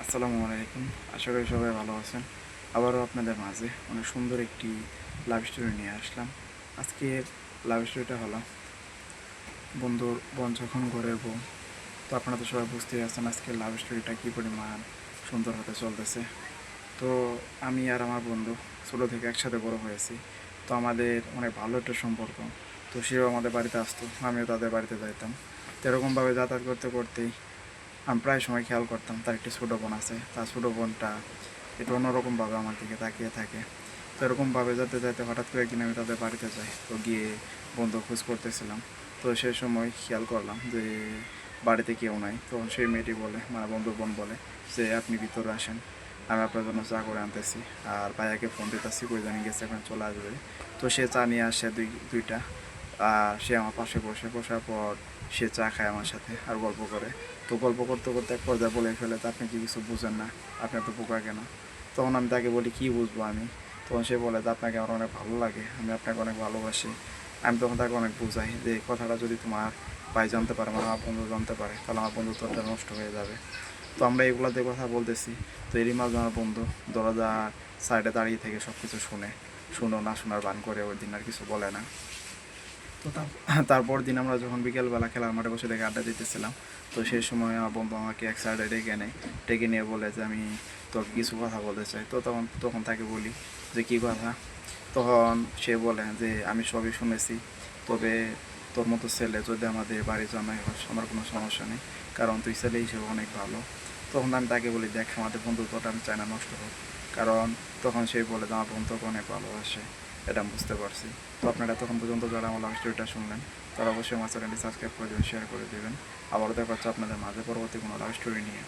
আসসালামু আলাইকুম। আশা করি সবাই ভালো আছেন। আবারও আপনাদের মাঝে অনেক সুন্দর একটি লাভ স্টোরি নিয়ে আসলাম। আজকের লাভ স্টোরিটা হলো বন্ধুর বন যখন ঘরের বউ। তো আপনারা তো সবাই বুঝতেই পারছেন আজকের লাভ স্টোরিটা কী পরিমাণ সুন্দর হতে চলতেছে। তো আমি আর আমার বন্ধু ছোটো থেকে একসাথে বড় হয়েছি। তো আমাদের অনেক ভালো একটা সম্পর্ক। তো সেও আমাদের বাড়িতে আসতো, আমিও তাদের বাড়িতে যাইতাম। তো এরকমভাবে যাতায়াত করতে করতেই আমি প্রায় সময় খেয়াল করতাম, তার একটি ছোটো বোন আছে। তার ছোটো বোনটা একটু অন্যরকমভাবে আমার দিকে তাকিয়ে থাকে। তো এরকমভাবে যেতে যেতে হঠাৎ করে একদিন আমি তাদের বাড়িতে যাই। তো গিয়ে বন্ধু খোঁজ করতেছিলাম। তো সেই সময় খেয়াল করলাম যে বাড়িতে কেউ নাই। তো সেই মেয়েটি বলে মানে বন্ধু বোন বলে যে, আপনি ভিতরে আসেন। আমি আপনার জন্য চা করে আনতেছি। আর ভাইয়াকে ফোন দিতেছি, কই জানি গেছে, এখন চলে আসবে। তো সে চা নিয়ে আসে দুই, দুইটা। সে আমার পাশে বসে, বসার পর সে চা খায় আমার সাথে আর গল্প করে। তো গল্প করতে করতে এক পর্যায়ে বলে ফেলে তো আপনি কি কিছু বুঝেন না? আপনি এত বোকা কেন? তখন আমি তাকে বলি, কী বুঝব আমি? তখন সে বলে যে, আপনাকে আমার অনেক ভালো লাগে, আমি আপনাকে অনেক ভালোবাসি। আমি তখন তাকে অনেক বুঝাই যে কথাটা যদি তোমার ভাই জানতে পারে আমার বন্ধু জানতে পারে, তাহলে আমার বন্ধুত্বটা নষ্ট হয়ে যাবে। তো আমরা এগুলো দিয়ে কথা বলতেছি। তো এরই মাঝে আমার বন্ধু দরজা সাইডে দাঁড়িয়ে থেকে সব কিছু শুনে, শুনো না, শোনার বান করে ওই দিন আর কিছু বলে না। তো তারপর দিন আমরা যখন বিকেলবেলা খেলার মাঠে বসে থেকে আড্ডা দিতেছিলাম, তো সেই সময় আমার বন্ধু আমাকে এক সাইডে ডেকে নেয়। ডেকে নিয়ে বলে যে, আমি তোকে কিছু কথা বলতে চাই। তো তখন তখন তাকে বলি যে, কী কথা? তখন সে বলে যে, আমি সবই শুনেছি। তবে তোর মতো ছেলে যদি আমাদের বাড়ি জামাই হয় আমার কোনো সমস্যা নেই, কারণ তুই ছেলে হিসেবে অনেক ভালো। তখন আমি তাকে বলি, দেখ, আমাদের বন্ধুত্বটা আমি চাই না নষ্ট হোক। কারণ তখন সে বলে যে, আমার বন্ধুকে অনেক ভালোবাসে। এটা আমি বুঝতে পারছি। তো আপনারা তখন পর্যন্ত যারা আমার লাভ স্টোরিটা শুনলেন, তারা অবশ্যই আমার চ্যানেলটি সাবস্ক্রাইব করে দেবেন শেয়ার করে দেবেন। আবারও দেখা হচ্ছে আপনাদের মাঝে পরবর্তী কোনো লাভ স্টোরি নিয়ে।